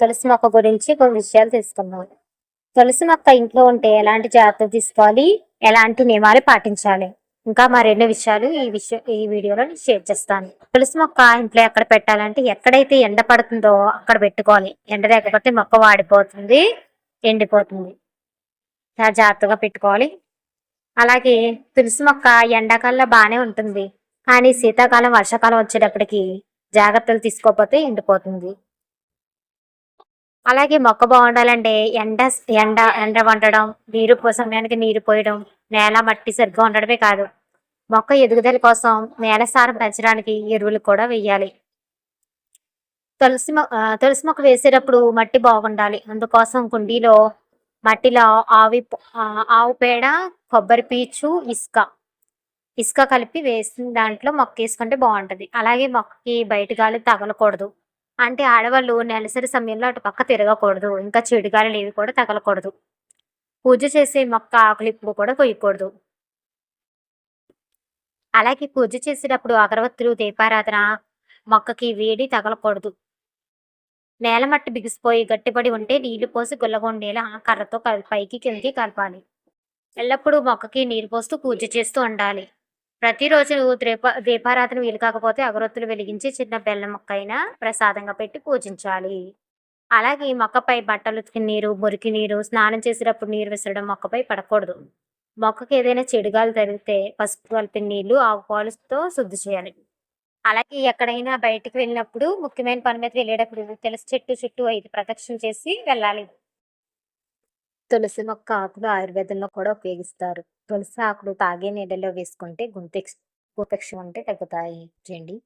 తులసి మొక్క గురించి కొన్ని విషయాలు తెలుసుకుందాం. తులసి మొక్క ఇంట్లో ఉంటే ఎలాంటి జాగ్రత్తలు తీసుకోవాలి? ఎలాంటి నియమాలు పాటించాలి? ఇంకా మరెన్నో విషయాలు ఈ విషయం ఈ వీడియోలో నేను షేర్ చేస్తాను. తులసి మొక్క ఇంట్లో ఎక్కడ పెట్టాలంటే ఎక్కడైతే ఎండ పడుతుందో అక్కడ పెట్టుకోవాలి. ఎండ లేకపోతే మొక్క వాడిపోతుంది ఎండిపోతుంది. చాలా జాగ్రత్తగా పెట్టుకోవాలి. అలాగే తులసి మొక్క ఎండాకాలంలో బాగానే ఉంటుంది. కానీ శీతాకాలం వర్షాకాలం వచ్చేటప్పటికి జాగ్రత్తలు తీసుకోకపోతే ఎండిపోతుంది. అలాగే మొక్క బాగుండాలంటే ఎండ ఎండ ఎండ వండడం నీరు సమయానికి నీరు పోయడం నేల మట్టి సరిగ్గా ఉండడమే కాదు. మొక్క ఎదుగుదల కోసం నేల సారం పెంచడానికి ఎరువులు కూడా వేయాలి తులసి మొ తులసి మొక్క వేసేటప్పుడు మట్టి బాగుండాలి. అందుకోసం కుండీలో మట్టిలో ఆవి ఆవు పేడ కొబ్బరి పీచు ఇసుక. ఇసుక కలిపి వేసిన దాంట్లో మొక్క వేసుకుంటే బాగుంటుంది. అలాగే మొక్కకి బయట గాలి తగలకూడదు. అంటే ఆడవాళ్ళు నెలసరి సమయంలో అటు పక్క తిరగకూడదు. ఇంకా చెడు ఏవి కూడా తగలకూడదు. పూజ చేసే మొక్క ఆకులు ఇప్పుడు కూడా కొయ్యకూడదు. అలాగే పూజ చేసేటప్పుడు అగరవత్తులు దీపారాధన మొక్కకి వేడి తగలకూడదు. నేల మట్టి బిగిసిపోయి గట్టిపడి ఉంటే నీళ్ళు పోసి గుల్లగొండేలా కర్రతో పైకి కిందకి కలపాలి. ఎల్లప్పుడూ మొక్కకి నీరు పోస్తూ పూజ చేస్తూ ఉండాలి. ప్రతిరోజు దీప దీపారాధన వీలు కాకపోతే అగరొత్తులు వెలిగించి చిన్న బెల్లం మొక్క అయినా ప్రసాదంగా పెట్టి పూజించాలి. అలాగే ఈ మొక్కపై బట్టలు ఉతికి నీరు మురికి నీరు స్నానం చేసేటప్పుడు నీరు విసరడం మొక్కపై పడకూడదు. మొక్కకి ఏదైనా చెడుగాలు తగిలితే పసుపు కలిపిన నీళ్ళు ఆవు పాలుతో శుద్ధి చేయాలి. అలాగే ఎక్కడైనా బయటకు వెళ్ళినప్పుడు ముఖ్యమైన పని మీద వెళ్ళేటప్పుడు తులసి చెట్టు చుట్టూ ఐదు ప్రదక్షిణ చేసి వెళ్ళాలి. తులసి మొక్క ఆకులు ఆయుర్వేదంలో కూడా ఉపయోగిస్తారు. తులసి ఆకులు తాగే నీళ్ళలో వేసుకుంటే గుంతె గుంతెక్ష ఉంటే తగ్గుతాయి. చేయండి